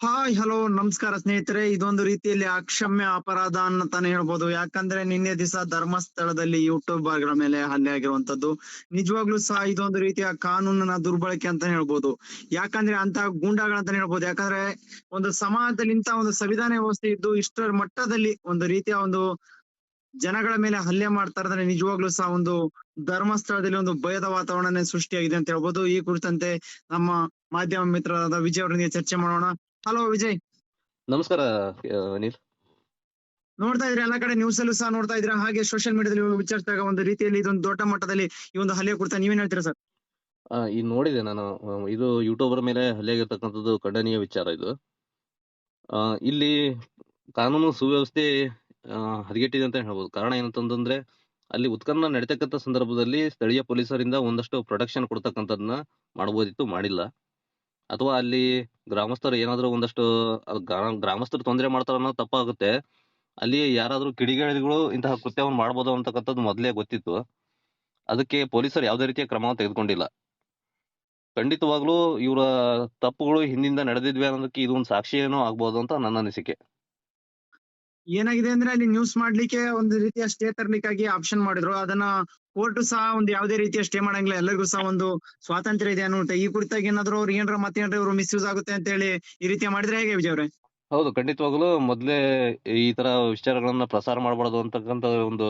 Hi hello ನಮಸ್ಕಾರ ಸ್ನೇಹಿತರೆ. ಇದೊಂದು ರೀತಿಯಲ್ಲಿ ಅಕ್ಷಮ್ಯ ಅಪರಾಧ ಅನ್ನತಾನೆ ಹೇಳ್ಬೋದು. ಯಾಕಂದ್ರೆ ನಿನ್ನೆ ದಿವಸ ಧರ್ಮಸ್ಥಳದಲ್ಲಿ ಯೂಟ್ಯೂಬರ್ಗಳ ಮೇಲೆ ಹಲ್ಲೆ ಆಗಿರುವಂತದ್ದು ನಿಜವಾಗ್ಲೂ ಸಹ ಇದೊಂದು ರೀತಿಯ ಕಾನೂನಿನ ದುರ್ಬಳಕೆ ಅಂತ ಹೇಳ್ಬೋದು. ಯಾಕಂದ್ರೆ ಅಂತ ಗೂಂಡಾಗಳಂತಾನೆ ಹೇಳ್ಬೋದು. ಯಾಕಂದ್ರೆ ಒಂದು ಸಮಾಜದಲ್ಲಿ ಇಂತ ಒಂದು ಸಂವಿಧಾನ ವ್ಯವಸ್ಥೆ ಇದ್ದು ಇಷ್ಟರ ಮಟ್ಟದಲ್ಲಿ ಒಂದು ರೀತಿಯ ಒಂದು ಜನಗಳ ಮೇಲೆ ಹಲ್ಲೆ ಮಾಡ್ತಾ ಇದ್ರೆ ನಿಜವಾಗ್ಲೂ ಸಹ ಒಂದು ಧರ್ಮಸ್ಥಳದಲ್ಲಿ ಒಂದು ಭಯದ ವಾತಾವರಣನೇ ಸೃಷ್ಟಿಯಾಗಿದೆ ಅಂತ ಹೇಳ್ಬೋದು. ಈ ಕುರಿತಂತೆ ನಮ್ಮ ಮಾಧ್ಯಮ ಮಿತ್ರರಾದ ವಿಜಯ್ ಅವರೊಂದಿಗೆ ಚರ್ಚೆ ಮಾಡೋಣ. ಹಲೋ ವಿಜಯ್. ನಮಸ್ಕಾರ ಅನಿಲ್. ನೋಡ್ತಾ ಇದ್ರೆ ಎಲ್ಲಾ ಕಡೆ ನ್ಯೂಸ್ ಅಲ್ಲೂ ಸಹ ನೋಡ್ತಾ ಇದ್ರೆ ಹಾಗೆ ಸೋಷಿಯಲ್ ಮೀಡಿಯಾದಲ್ಲಿ ವಿಚಾರಿಸಿದಾಗ ಒಂದು ರೀತಿಯಲ್ಲಿ ಇದೊಂದು ದೊಡ್ಡ ಮಟ್ಟದಲ್ಲಿ ಈ ಒಂದು ಹಲ್ಲೆ ಕುರಿತ ನೀವೇನ್ ಹೇಳ್ತೀರಾ ಸರ್? ಆ, ಈ ನೋಡಿದೆ ನಾನು ಇದು ಯೂಟ್ಯೂಬರ್ ಮೇಲೆ ಹಲ್ಲೆ ಆಗಿರ್ತಕ್ಕಂಥದ್ದು ಖಂಡನೀಯ ವಿಚಾರ ಇದು. ಆ, ಇಲ್ಲಿ ಕಾನೂನು ಸುವ್ಯವಸ್ಥೆ ಆ, ಹದಗೆಟ್ಟಿದೆ ಅಂತ ಹೇಳ್ಬೋದು. ಕಾರಣ ಏನಂತಂದ್ರೆ ಅಲ್ಲಿ ಉತ್ಖನನ ನಡೀತಕ್ಕಂಥ ಸಂದರ್ಭದಲ್ಲಿ ಸ್ಥಳೀಯ ಪೊಲೀಸರಿಂದ ಒಂದಷ್ಟು ಪ್ರೊಟೆಕ್ಷನ್ ಕೊಡ್ತಕ್ಕಂಥದ್ದನ್ನ ಮಾಡ್ಬೋದಿತ್ತು ಮಾಡಿಲ್ಲ. ಅಥವಾ ಅಲ್ಲಿ ಗ್ರಾಮಸ್ಥರು ಏನಾದ್ರು ಒಂದಷ್ಟು ಗ್ರಾಮಸ್ಥರು ತೊಂದರೆ ಮಾಡ್ತಾರ ಅನ್ನೋದು ತಪ್ಪಾಗುತ್ತೆ. ಅಲ್ಲಿ ಯಾರಾದ್ರೂ ಕಿಡಿಗೇಡಿಗಳು ಇಂತಹ ಕೃತ್ಯವನ್ನು ಮಾಡಬಹುದು ಅಂತಕ್ಕಂಥದ್ದು ಮೊದಲೇ ಗೊತ್ತಿತ್ತು. ಅದಕ್ಕೆ ಪೊಲೀಸರು ಯಾವುದೇ ರೀತಿಯ ಕ್ರಮವನ್ನು ತೆಗೆದುಕೊಂಡಿಲ್ಲ. ಖಂಡಿತವಾಗ್ಲೂ ಇವರ ತಪ್ಪುಗಳು ಹಿಂದಿಂದ ನಡೆದಿದ್ವಿ ಅನ್ನೋದಕ್ಕೆ ಇದು ಒಂದು ಸಾಕ್ಷಿ ಏನೋ ಆಗ್ಬೋದು ಅಂತ ನನ್ನ ಅನಿಸಿಕೆ. ಏನಾಗಿದೆ ಅಂದ್ರೆ ಅಲ್ಲಿ ನ್ಯೂಸ್ ಮಾಡ್ಲಿಕ್ಕೆ ಒಂದು ರೀತಿಯ ಸ್ಟೇ ತರ್ಲಿಕ್ಕಾಗಿ ಆಪ್ಷನ್ ಮಾಡಿದ್ರು. ಅದನ್ನ ಕೋರ್ಟ್ ಸಹ ಒಂದು ಯಾವುದೇ ರೀತಿಯ ಸ್ಟೇ ಮಾಡಂಗಿಲ್ಲ. ಎಲ್ಲರಿಗೂ ಸಹ ಒಂದು ಸ್ವಾತಂತ್ರ್ಯ ಇದೆ ಅನ್ನೋ ಈ ಕುರಿತಾಗಿ ಏನಾದ್ರು ಅವ್ರು ಮತ್ತೆ ಮತ್ತೇನ್ರ ಇವರು ಮಿಸ್ಯೂಸ್ ಆಗುತ್ತೆ ಅಂತ ಹೇಳಿ ಈ ರೀತಿಯ ಮಾಡಿದ್ರೆ ಹೇಗೆ ವಿಜಯ್ ಅವ್ರೆ? ಹೌದು ಖಂಡಿತವಾಗ್ಲೂ ಮೊದ್ಲೇ ಈ ತರ ವಿಚಾರಗಳನ್ನ ಪ್ರಸಾರ ಮಾಡಬಾರದು ಅಂತಕ್ಕಂತ ಒಂದು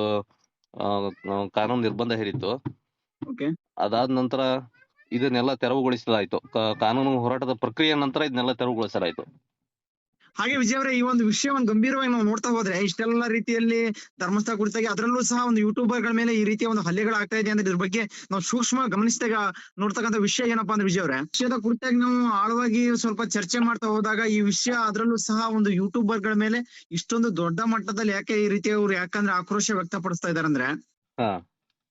ಕಾನೂನು ನಿರ್ಬಂಧ ಹೇರಿತ್ತು ಅದಾದ ನಂತರ ಇದನ್ನೆಲ್ಲ ತೆರವುಗೊಳಿಸಲಾಯಿತು. ಕಾನೂನು ಹೋರಾಟದ ಪ್ರಕ್ರಿಯೆ ನಂತರ ಇದನ್ನೆಲ್ಲ ತೆರವುಗೊಳಿಸಲಾಯಿತು. ಹಾಗೆ ವಿಜಯ್ ಅವರೇ, ಈ ಒಂದು ವಿಷಯವನ್ನು ಗಂಭೀರವಾಗಿ ನಾವು ನೋಡ್ತಾ ಹೋದ್ರೆ, ಇಷ್ಟೆಲ್ಲ ರೀತಿಯಲ್ಲಿ ಧರ್ಮಸ್ಥಳ ಕುರಿತಾಗಿ ಅದರಲ್ಲೂ ಸಹ ಒಂದು ಯೂಟ್ಯೂಬರ್ಗಳ ಮೇಲೆ ಈ ರೀತಿಯ ಒಂದು ಹಲ್ಲೆಗಳು ಆಗ್ತಾ ಇದೆ ಅಂದ್ರೆ ಇದ್ರ ಬಗ್ಗೆ ನಾವು ಸೂಕ್ಷ್ಮ ಗಮನಿಸಿದಾಗ ನೋಡ್ತಕ್ಕಂತ ವಿಷಯ ಏನಪ್ಪಾ ಅಂದ್ರೆ ವಿಜಯ್ ಅವರೇ, ವಿಷಯದ ಕುರಿತಾಗಿ ನಾವು ಆಳವಾಗಿ ಸ್ವಲ್ಪ ಚರ್ಚೆ ಮಾಡ್ತಾ ಹೋದಾಗ ಈ ವಿಷಯ ಅದರಲ್ಲೂ ಸಹ ಒಂದು ಯೂಟ್ಯೂಬರ್ಗಳ ಮೇಲೆ ಇಷ್ಟೊಂದು ದೊಡ್ಡ ಮಟ್ಟದಲ್ಲಿ ಯಾಕೆ ಈ ರೀತಿ ಅವ್ರು ಯಾಕಂದ್ರೆ ಆಕ್ರೋಶ ವ್ಯಕ್ತಪಡಿಸ್ತಾ ಇದಾರೆ ಅಂದ್ರೆ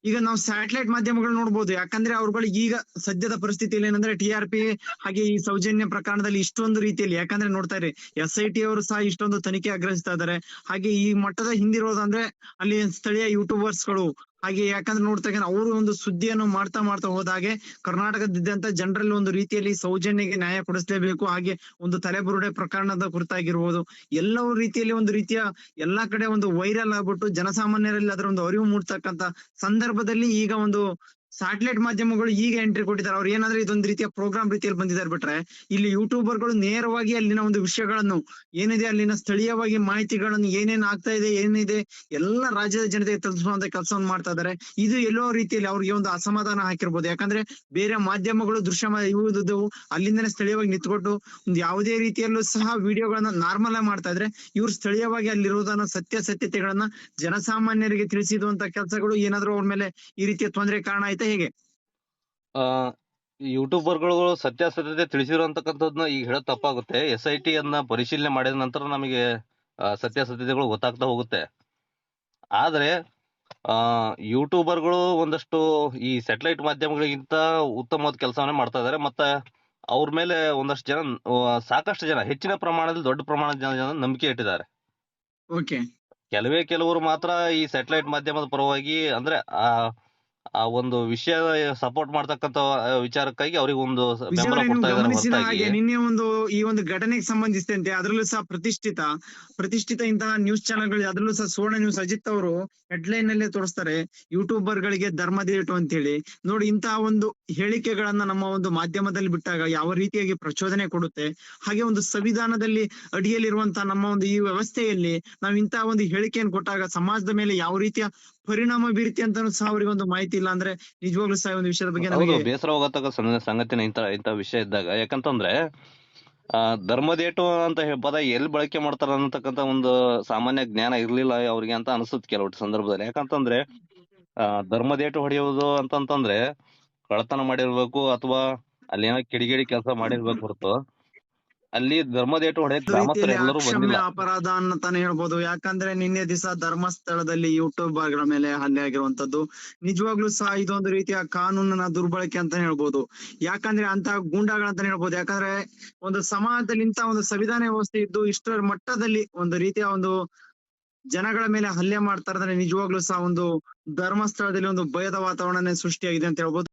ಈಗ ನಾವು ಸ್ಯಾಟಲೈಟ್ ಮಾಧ್ಯಮಗಳು ನೋಡ್ಬೋದು. ಯಾಕಂದ್ರೆ ಅವ್ರುಗಳು ಈಗ ಸದ್ಯದ ಪರಿಸ್ಥಿತಿಯಲ್ಲಿ ಏನಂದ್ರೆ ಟಿ ಆರ್ ಪಿ ಹಾಗೆ ಈ ಸೌಜನ್ಯ ಪ್ರಕರಣದಲ್ಲಿ ಇಷ್ಟೊಂದು ರೀತಿಯಲ್ಲಿ, ಯಾಕಂದ್ರೆ ನೋಡ್ತಾ ಇರಿ ಎಸ್ ಐ ಟಿ ಅವರು ಸಹ ಇಷ್ಟೊಂದು ತನಿಖೆ ಆಗ್ರಹಿಸ್ತಾ ಇದ್ದಾರೆ ಹಾಗೆ ಈ ಮಟ್ಟದ ಹಿಂದಿರೋದಂದ್ರೆ ಅಲ್ಲಿ ಸ್ಥಳೀಯ ಯೂಟ್ಯೂಬರ್ಸ್ಗಳು ಹಾಗೆ ಯಾಕಂದ್ರೆ ನೋಡ್ತಾ ಅವರು ಒಂದು ಸುದ್ದಿಯನ್ನು ಮಾಡ್ತಾ ಮಾಡ್ತಾ ಹೋದಾಗೆ ಕರ್ನಾಟಕದಿದ್ದಂತ ಜನರಲ್ಲಿ ಒಂದು ರೀತಿಯಲ್ಲಿ ಸೌಜನ್ಯಗೆ ನ್ಯಾಯ ಕೊಡಿಸಲೇಬೇಕು, ಹಾಗೆ ಒಂದು ತಲೆಬುರುಡೆ ಪ್ರಕರಣದ ಕುರಿತಾಗಿರ್ಬೋದು. ಎಲ್ಲವೂ ರೀತಿಯಲ್ಲಿ ಒಂದು ರೀತಿಯ ಎಲ್ಲಾ ಕಡೆ ಒಂದು ವೈರಲ್ ಆಗ್ಬಿಟ್ಟು ಜನಸಾಮಾನ್ಯರಲ್ಲಿ ಅದರ ಒಂದು ಅರಿವು ಮೂಡ್ತಕ್ಕಂತ ಸಂದರ್ಭದಲ್ಲಿ ಈಗ ಒಂದು ಸ್ಯಾಟಲೈಟ್ ಮಾಧ್ಯಮಗಳು ಈಗ ಎಂಟ್ರಿ ಕೊಟ್ಟಿದ್ದಾರೆ. ಅವ್ರು ಏನಾದ್ರೆ ಇದೊಂದು ರೀತಿಯ ಪ್ರೋಗ್ರಾಮ್ ರೀತಿಯಲ್ಲಿ ಬಂದಿದ್ದಾರೆ ಬಿಟ್ರೆ, ಇಲ್ಲಿ ಯೂಟ್ಯೂಬರ್ಗಳು ನೇರವಾಗಿ ಅಲ್ಲಿನ ಒಂದು ವಿಷಯಗಳನ್ನು, ಏನಿದೆ ಅಲ್ಲಿನ ಸ್ಥಳೀಯವಾಗಿ ಮಾಹಿತಿಗಳನ್ನು, ಏನೇನ್ ಆಗ್ತಾ ಇದೆ, ಏನಿದೆ, ಎಲ್ಲ ರಾಜ್ಯದ ಜನತೆಗೆ ತಲುಪಿಸುವಂತ ಕೆಲಸವನ್ನು ಮಾಡ್ತಾ ಇದ್ದಾರೆ. ಇದು ಎಲ್ಲೋ ರೀತಿಯಲ್ಲಿ ಅವ್ರಿಗೆ ಒಂದು ಅಸಮಾಧಾನ ಹಾಕಿರ್ಬೋದು. ಯಾಕಂದ್ರೆ ಬೇರೆ ಮಾಧ್ಯಮಗಳು ದೃಶ್ಯ ಇವುದವು ಇವುದು ಅಲ್ಲಿಂದನೇ ಸ್ಥಳೀಯವಾಗಿ ನಿಂತ್ಕೊಟ್ಟು ಒಂದು ಯಾವುದೇ ರೀತಿಯಲ್ಲೂ ಸಹ ವಿಡಿಯೋಗಳನ್ನ ನಾರ್ಮಲ್ ಆಗಿ ಮಾಡ್ತಾ ಇದ್ರೆ, ಇವ್ರು ಸ್ಥಳೀಯವಾಗಿ ಅಲ್ಲಿರುವುದನ್ನ ಸತ್ಯಾಸತ್ಯತೆಗಳನ್ನ ಜನಸಾಮಾನ್ಯರಿಗೆ ತಿಳಿಸಿದಂತ ಕೆಲಸಗಳು ಏನಾದ್ರು ಅವ್ರ ಮೇಲೆ ಈ ರೀತಿಯ ತೊಂದರೆ ಕಾರಣ ಆಯ್ತಾ? ಹೇಗೆ? ಯೂಟ್ಯೂಬರ್ಗಳು ಸತ್ಯಾಸತ್ಯತೆ ತಿಳಿಸಿರುವಂತಕ್ಕಂಥದ್ನ ಈಗ ಹೇಳೋ ತಪ್ಪಾಗುತ್ತೆ. ಎಸ್ ಐ ಟಿ ಅನ್ನ ಪರಿಶೀಲನೆ ಮಾಡಿದ ನಂತರ ನಮಗೆ ಸತ್ಯಾಸತ್ಯತೆಗಳು ಗೊತ್ತಾಗ್ತಾ ಹೋಗುತ್ತೆ. ಆದ್ರೆ ಆ ಯೂಟ್ಯೂಬರ್ಗಳು ಒಂದಷ್ಟು ಈ ಸ್ಯಾಟಲೈಟ್ ಮಾಧ್ಯಮಗಳಿಗಿಂತ ಉತ್ತಮವಾದ ಕೆಲಸವನ್ನೇ ಮಾಡ್ತಾ ಇದ್ದಾರೆ ಮತ್ತೆ ಅವ್ರ ಮೇಲೆ ಒಂದಷ್ಟು ಜನ ಸಾಕಷ್ಟು ಜನ ಹೆಚ್ಚಿನ ಪ್ರಮಾಣದಲ್ಲಿ ದೊಡ್ಡ ಪ್ರಮಾಣದ ಜನ ಜನ ನಂಬಿಕೆ ಇಟ್ಟಿದ್ದಾರೆ. ಓಕೆ. ಕೆಲವೇ ಕೆಲವರು ಮಾತ್ರ ಈ ಸ್ಯಾಟಲೈಟ್ ಮಾಧ್ಯಮದ ಪರವಾಗಿ ಅಂದ್ರೆ ಆ ಒಂದು ವಿಷಯ ಸಪೋರ್ಟ್ ಮಾಡ್ತಕ್ಕಂತ ವಿಚಾರಕ್ಕಾಗಿ ಅವ್ರಿಗೆ ಒಂದು ಸ- ಬೆಂಬಲ ಕೊಡ್ತಾ ಇದ್ದಾರೆ ಗಮನಿಸಿದ ಹೊರತಾಗಿ ಹಾಗೆ ನಿನ್ನೆ ಒಂದು ಈ ಒಂದು ಘಟನೆಗೆ ಸಂಬಂಧಿಸಿದಂತೆ ಅದರಲ್ಲೂ ಸಹ ಪ್ರತಿಷ್ಠಿತ ಪ್ರತಿಷ್ಠಿತ ಇಂತಹ ನ್ಯೂಸ್ ಚಾನೆಲ್ಗಳು ಅದರಲ್ಲೂ ಸಹ ಸುವರ್ಣ ನ್ಯೂಸ್ ಅಜಿತ್ ಅವರು ಹೆಡ್ಲೈನ್ ನಲ್ಲೇ ತೋರಿಸ್ತಾರೆ ಯೂಟ್ಯೂಬರ್ ಗಳಿಗೆ ಧರ್ಮದೇಟು ಅಂತ ಹೇಳಿ ನೋಡಿ ಇಂತಹ ಒಂದು ಹೇಳಿಕೆಗಳನ್ನ ನಮ್ಮ ಒಂದು ಮಾಧ್ಯಮದಲ್ಲಿ ಬಿಟ್ಟಾಗ ಯಾವ ರೀತಿಯಾಗಿ ಪ್ರಚೋದನೆ ಕೊಡುತ್ತೆ ಹಾಗೆ ಒಂದು ಸಂವಿಧಾನದಲ್ಲಿ ಅಡಿಯಲ್ಲಿರುವಂತಹ ನಮ್ಮ ಒಂದು ಈ ವ್ಯವಸ್ಥೆಯಲ್ಲಿ ನಾವು ಇಂತಹ ಒಂದು ಹೇಳಿಕೆಯನ್ನು ಕೊಟ್ಟಾಗ ಸಮಾಜದ ಮೇಲೆ ಯಾವ ರೀತಿಯ ಪರಿಣಾಮ ಬೀರುತ್ತೆ ಅಂತ ಸಹ ಅವರಿಗೆ ಒಂದು ಮಾಹಿತಿ ಇಲ್ಲ ಅಂದ್ರೆ ನಿಜವಾಗ್ಲೂ ಸಹ ಒಂದು ವಿಷಯದ ಬಗ್ಗೆ ನಮಗೆ ಬೇಸರ ಹೋಗತಕ್ಕ ಸಂಗತಿ ಸಂಗತಿನ ಇಂತ ಇಂತ ವಿಷಯ ಇದ್ದಾಗ. ಯಾಕಂತಂದ್ರೆ ಆ ಧರ್ಮದೇಟು ಅಂತ ಪದ ಎಲ್ಲಿ ಬಳಕೆ ಮಾಡ್ತಾರ ಅನ್ನತಕ್ಕಂತ ಒಂದು ಸಾಮಾನ್ಯ ಜ್ಞಾನ ಇರ್ಲಿಲ್ಲ ಅವ್ರಿಗೆ ಅಂತ ಅನಿಸುತ್ತೆ ಕೆಲವು ಸಂದರ್ಭದಲ್ಲಿ. ಯಾಕಂತಂದ್ರೆ ಆ ಧರ್ಮದೇಟು ಹೊಡೆಯುವುದು ಅಂತಂತಂದ್ರೆ ಕಳ್ಳತನ ಮಾಡಿರ್ಬೇಕು ಅಥವಾ ಅಲ್ಲಿ ಏನೋ ಕಿಡಿಗೇಡಿ ಕೆಲಸ ಮಾಡಿರ್ಬೇಕು ಹೊರತು. ಅಲ್ಲಿ ಧರ್ಮದೇಟು ಹೊಡೆಯಕ್ ಒಂದು ಗ್ರಾಮಸ್ಥರು ಎಲ್ಲರೂ ಅಕ್ಷಮ್ಯ ಬಂದಿಲ್ಲ. ಅಪರಾಧ ಅನ್ನತಾನೆ ಹೇಳ್ಬೋದು. ಯಾಕಂದ್ರೆ ನಿನ್ನೆ ದಿವಸ ಧರ್ಮಸ್ಥಳದಲ್ಲಿ ಯೂಟ್ಯೂಬರ್ಗಳ ಮೇಲೆ ಹಲ್ಲೆ ಆಗಿರುವಂತದ್ದು ನಿಜವಾಗ್ಲೂ ಸಹ ಇದೊಂದು ರೀತಿಯ ಕಾನೂನನ್ನ ದುರ್ಬಳಕೆ ಅಂತಾನೆ ಹೇಳ್ಬೋದು. ಯಾಕಂದ್ರೆ ಅಂತ ಗೂಂಡಾಗಳಂತಾನೆ ಹೇಳ್ಬೋದು. ಯಾಕಂದ್ರೆ ಒಂದು ಸಮಾಜದಲ್ಲಿ ಇಂತ ಒಂದು ಸಂವಿಧಾನ ವ್ಯವಸ್ಥೆ ಇದ್ದು ಇಷ್ಟರ ಮಟ್ಟದಲ್ಲಿ ಒಂದು ರೀತಿಯ ಒಂದು ಜನಗಳ ಮೇಲೆ ಹಲ್ಲೆ ಮಾಡ್ತಾ ಇದ್ರೆ ನಿಜವಾಗ್ಲೂ ಸಹ ಒಂದು ಧರ್ಮಸ್ಥಳದಲ್ಲಿ ಒಂದು ಭಯದ ವಾತಾವರಣನೇ ಸೃಷ್ಟಿಯಾಗಿದೆ ಅಂತ ಹೇಳ್ಬೋದು.